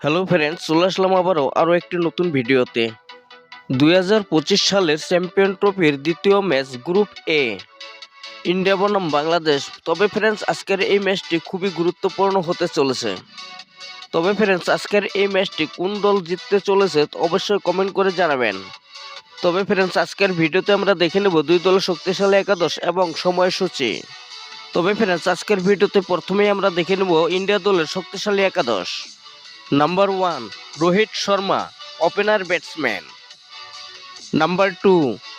Hello friends চলে আসলাম আবারও আরও একটি নতুন ভিডিওতে। দুই হাজার পঁচিশ সালের চ্যাম্পিয়ন ট্রফির দ্বিতীয় ম্যাচ গ্রুপ এ ইন্ডিয়া বনাম বাংলাদেশ। তবে ফ্রেন্ডস আজকের এই ম্যাচটি খুবই গুরুত্বপূর্ণ হতে চলেছে। তবে ফ্রেন্ডস আজকের এই ম্যাচটি কোন দল জিততে চলেছে অবশ্যই কমেন্ট করে জানাবেন। তবে ফ্রেন্ডস আজকের ভিডিওতে আমরা দেখে নেব দুই দলের শক্তিশালী একাদশ এবং সময়সূচি। তবে ফ্রেন্ডস আজকের ভিডিওতে প্রথমেই আমরা দেখে নেব ইন্ডিয়া দলের শক্তিশালী একাদশ। Number one Rohit Sharma opener batsman number two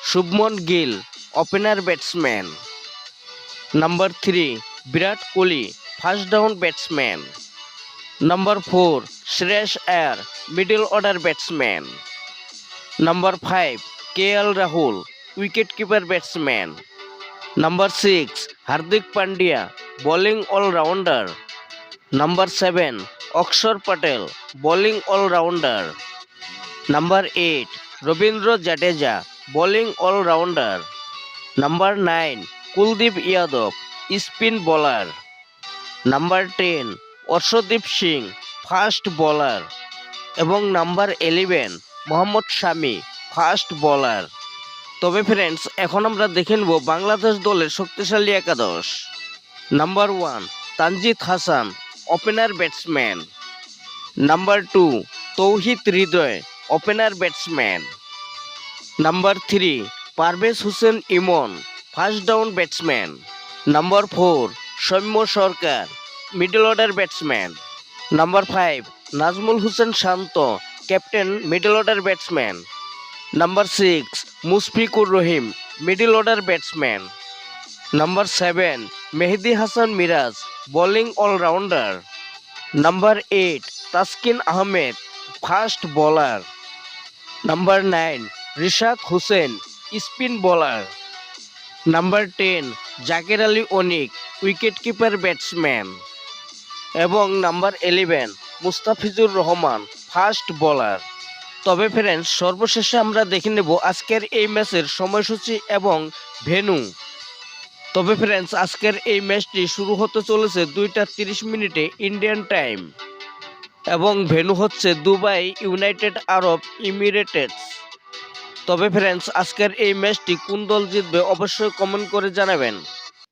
Shubman Gill opener batsman number three Virat Kohli first down batsman number four Shreyas Iyer middle order batsman number five K L Rahul wicket keeper batsman number six Hardik Pandya bowling all rounder number seven Axar Patel bowling all rounder number eight Ravindra Jadeja bowling all rounder number nine Kuldeep Yadav spin bowler number ten Arshdeep Singh fast bowler এবং number eleven Mohammed Shami fast bowler তবে friends এখন আমরা দেখে নেব বাংলাদেশ দলের শক্তিশালী একাদশ। Number one Tanzid Hasan opener batsman number two Towhid Hridoy opener batsman number three Parvez Hossain Emon first down batsman number four Soumya Sarkar middle order batsman number five Najmul Hossain Shanto captain middle order batsman number six Mushfiqur Rahim middle order batsman number seven Mehidy Hasan Miraz, bowling all rounder. Number eight, Taskin Ahmed, fast bowler. Number nine, Rishad Hossain, spin bowler. Number ten, Jaker Ali Anik wicket keeper batsman. এবং number eleven, Mustafizur Rahman, fast bowler. তবে friends, সর্বশেষে আমরা দেখে নেব আজকের এই ম্যাচের সময়সূচি এবং ভেন্যু। তবে ফ্রেন্ডস আজকের এই ম্যাচটি শুরু হতে চলেছে দুইটা তিরিশ মিনিটে ইন্ডিয়ান টাইম এবং ভেনু হচ্ছে দুবাই ইউনাইটেড আরব ইমিরেটেডস তবে ফ্রেন্ডস আজকের এই ম্যাচটি কোন দল জিতবে অবশ্যই কমেন্ট করে জানাবেন।